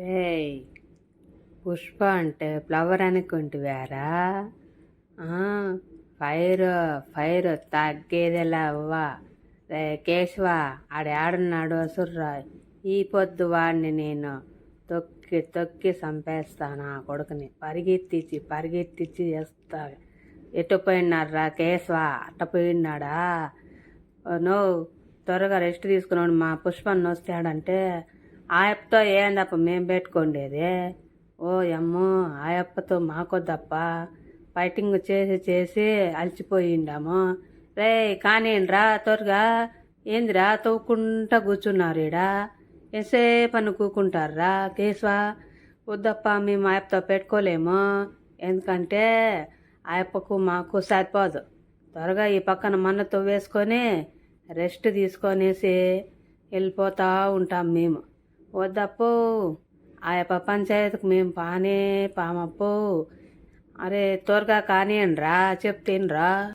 రేయ్ పుష్ప అంటే ఫ్లవర్ అనుకుంటువారా ఫైర్ ఫైర్ తగ్గేదిలా అవ్వా. రే కేశవ ఆడేడున్నాడు అసుర్రా ఈ పొద్దు వాడిని నేను తొక్కి తొక్కి చంపేస్తాను ఆ కొడుకుని. పరిగెత్తిచ్చి పరిగెత్తిచ్చి చేస్తా. ఎటు పోయినారా కేశవ? అట్ట పోయినాడా? నో త్వరగా రెస్ట్ తీసుకున్నాడు మా పుష్పన్న ఆయప్పతో ఏందప్ప మేం పెట్టుకుండేది? ఓ అమ్మో ఆయప్పతో మాకొద్దప్ప. ఫైటింగ్ చేసి చేసి అలసిపోయిండాము రే కానీరా త్వరగా. ఏందిరా తవ్వుకుంటా కూర్చున్నారు ఈడ. ఎంతసేపు అని కూకుంటారా కేశవ? వద్దప్ప మేము ఆయప్పతో పెట్టుకోలేము. ఎందుకంటే ఆయప్పకు మాకు సరిపోదు. త్వరగా ఈ పక్కన మన్నతో వేసుకొని రెస్ట్ తీసుకొనేసి వెళ్ళిపోతూ ఉంటాం మేము. వద్దప్పో. ఆ యొక్క పంచాయతీకి మేము పానే పామప్పో. అరే త్వరగా కానియండి రా చెప్తేనరా.